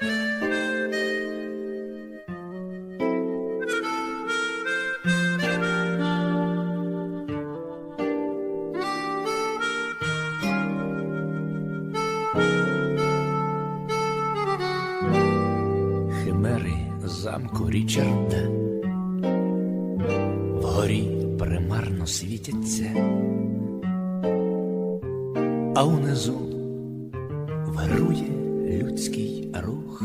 Химери замку Річарда. Вгорі примарно світяться, а унизу вирує людський рух.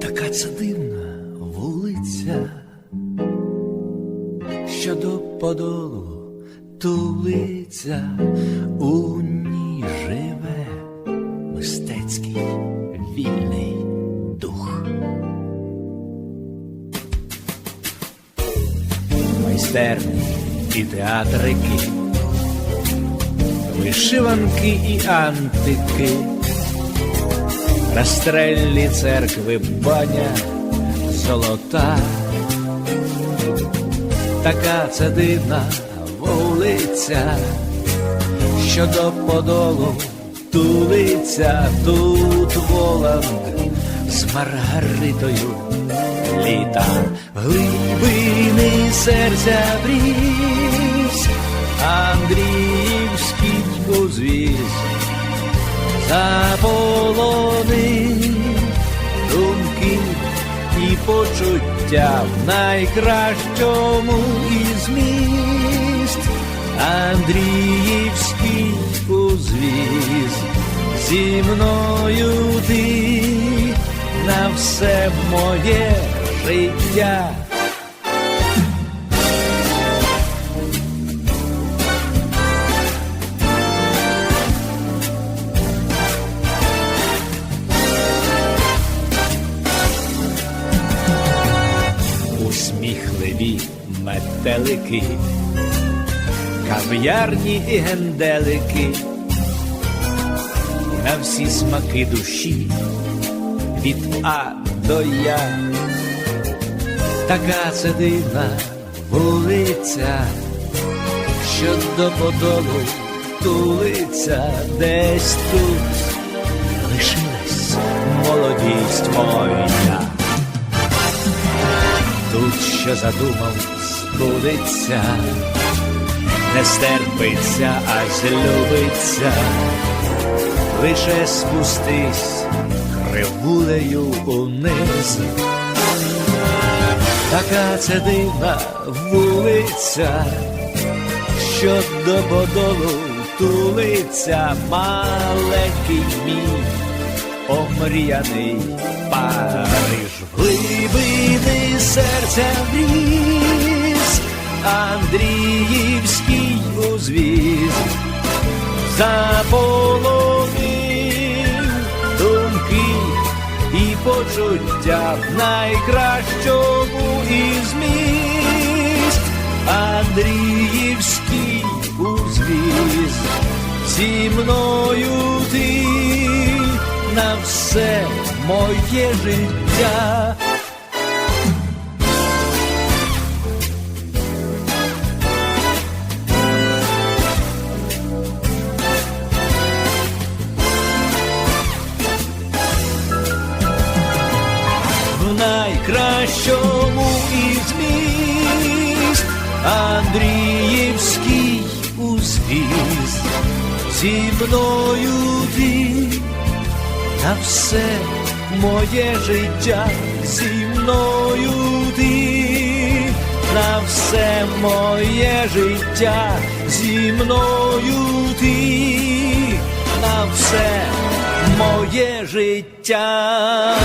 Така це дивна вулиця, що до подолу тулиться, у ній живе мистецький вільний дух. Майстерні і театрики, вишиванки і антики, розстрельні церкви, баня золота. Така це дивна вулиця, що до подолу тулиться. Тут Воланд з Маргаритою літа. Глибини серця бріз, Андріївський узвіз заполонив думки і почуття в найкращому із міст. Андріївський узвіз зі мною ти на все моє життя. Усміхливі метелики, кав'ярні і генделики, на всі смаки душі, від А до Я, така це дивна вулиця, що до подолу тулиться десь тут, лишилась молодість моя. Тут що задумав, збудеться, не стерпиться, а злюбиться, лише спустись кривулею униз. Така це дивна вулиця, що до подолу тулиться маленький мій омріяний Париж. Глибини серця вріз, Андріївський узвіз. Заполонив думки і почуття в найкращому із міст. Андріївський узвіз. Зі мною все моє життя. В найкращому із міст Андріївський узвіз зі мною ти на все моє життя зі мною ти, на все моє життя зі мною ти, на все моє життя.